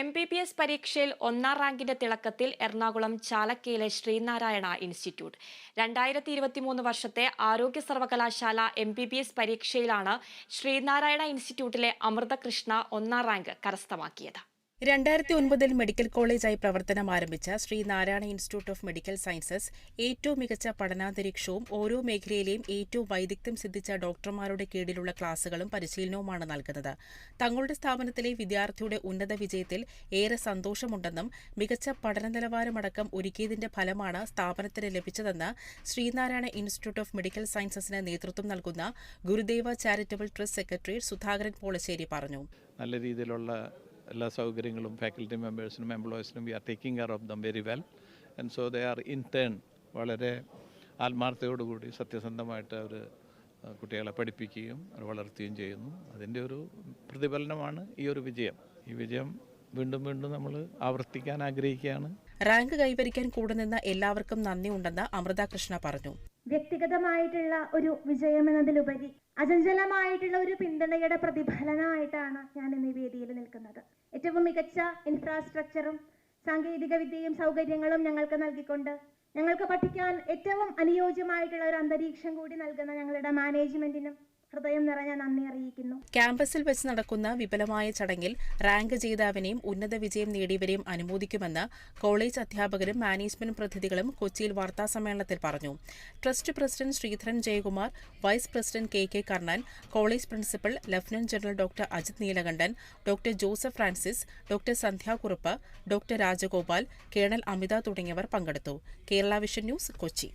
M B B S പരീക്ഷയിൽ ഒന്നാം റാങ്കിന്റെ തിളക്കത്തിൽ എറണാകുളം ചാലക്കയിലെ ശ്രീനാരായണ ഇൻസ്റ്റിറ്റ്യൂട്ട്. രണ്ടായിരത്തി ഇരുപത്തിമൂന്ന് വർഷത്തെ ആരോഗ്യ സർവകലാശാല എം ബി ബി എസ് പരീക്ഷയിലാണ് ശ്രീനാരായണ ഇൻസ്റ്റിറ്റ്യൂട്ടിലെ അമൃതകൃഷ്ണ ഒന്നാം റാങ്ക് കരസ്ഥമാക്കിയത്. രണ്ടായിരത്തി ഒൻപതിൽ മെഡിക്കൽ കോളേജായി പ്രവർത്തനം ആരംഭിച്ച Sreenarayana institute of medical sciences ഏറ്റവും മികച്ച പഠനാന്തരീക്ഷവും ഓരോ മേഖലയിലെയും ഏറ്റവും വൈദഗ്ധ്യം സിദ്ധിച്ച ഡോക്ടർമാരുടെ കീഴിലുള്ള ക്ലാസുകളും പരിശീലനവുമാണ് നൽകുന്നത്. തങ്ങളുടെ സ്ഥാപനത്തിലെ വിദ്യാർത്ഥിയുടെ ഉന്നത വിജയത്തിൽ ഏറെ സന്തോഷമുണ്ടെന്നും മികച്ച പഠന നിലവാരമടക്കം ഒരുക്കിയതിന്റെ ഫലമാണ് സ്ഥാപനത്തിന് ലഭിച്ചതെന്ന് ശ്രീനാരായണ ഇൻസ്റ്റിറ്റ്യൂട്ട് ഓഫ് മെഡിക്കൽ സയൻസസിന് നേതൃത്വം നൽകുന്ന Gurudeva charitable trust secretary Sudhakaran Polassery പറഞ്ഞു. നല്ല രീതിയിലുള്ള എല്ലാ സൗകര്യങ്ങളും ഫാക്കൽറ്റി മെമ്പേഴ്സിനും എംപ്ലോയീസിനും we are taking care of them very well and so they are in turn വളരെ ആത്മാർത്ഥയോടുകൂടി സത്യസന്ധമായിട്ട് അവർ കുട്ടികളെ പഠിപ്പിക്കുകയും അവർ വളർത്തുകയും ചെയ്യുന്നു. അതിന്റെ ഒരു പ്രതിഫലനമാണ് ഈ ഒരു വിജയം. ഈ വിജയം വീണ്ടും വീണ്ടും നമ്മൾ ആവർത്തിക്കാൻ ആഗ്രഹിക്കുകയാണ്. റാങ്ക് കൈവരിക്കാൻ കൂടെ നിന്ന എല്ലാവർക്കും നന്ദിയുണ്ടെന്ന് അമൃത കൃഷ്ണ പറഞ്ഞു. വ്യക്തിഗതമായിട്ടുള്ള ഒരു വിജയം എന്നതിലുപരി അചഞ്ചലമായിട്ടുള്ള ഒരു പിന്തുണയുടെ പ്രതിഫലനമായിട്ടാണ് ഞാൻ ഇന്ന് വേദിയിൽ നിൽക്കുന്നത്. ഏറ്റവും മികച്ച ഇൻഫ്രാസ്ട്രക്ചറും സാങ്കേതിക വിദ്യയും സൗകര്യങ്ങളും ഞങ്ങൾക്ക് നൽകിക്കൊണ്ട് ഞങ്ങൾക്ക് പഠിക്കാൻ ഏറ്റവും അനുയോജ്യമായിട്ടുള്ള ഒരു അന്തരീക്ഷം കൂടി നൽകുന്ന ഞങ്ങളുടെ മാനേജ്മെന്റിനും ഹൃദയം നിറഞ്ഞ നന്ദി അറിയിക്കുന്നു. ക്യാമ്പസിൽ വെച്ച് നടക്കുന്ന വിപുലമായ ചടങ്ങിൽ റാങ്ക് ജേതാവിനെയും ഉന്നത വിജയം നേടിയവരെയും അനുമോദിക്കുമെന്ന് കോളേജ് അധ്യാപകരും മാനേജ്മെന്റ് പ്രതിനിധികളും കൊച്ചിയിൽ വാർത്താസമ്മേളനത്തിൽ പറഞ്ഞു. Trust president Sreedharan Jayakumar vice president K K Karnan college principal lieutenant general doctor Ajith Neelakantan doctor Joseph Francis doctor Sandhya Kurup doctor Rajagopal colonel Amitha തുടങ്ങിയവർ പങ്കെടുത്തു. Kerala vision news Kochi.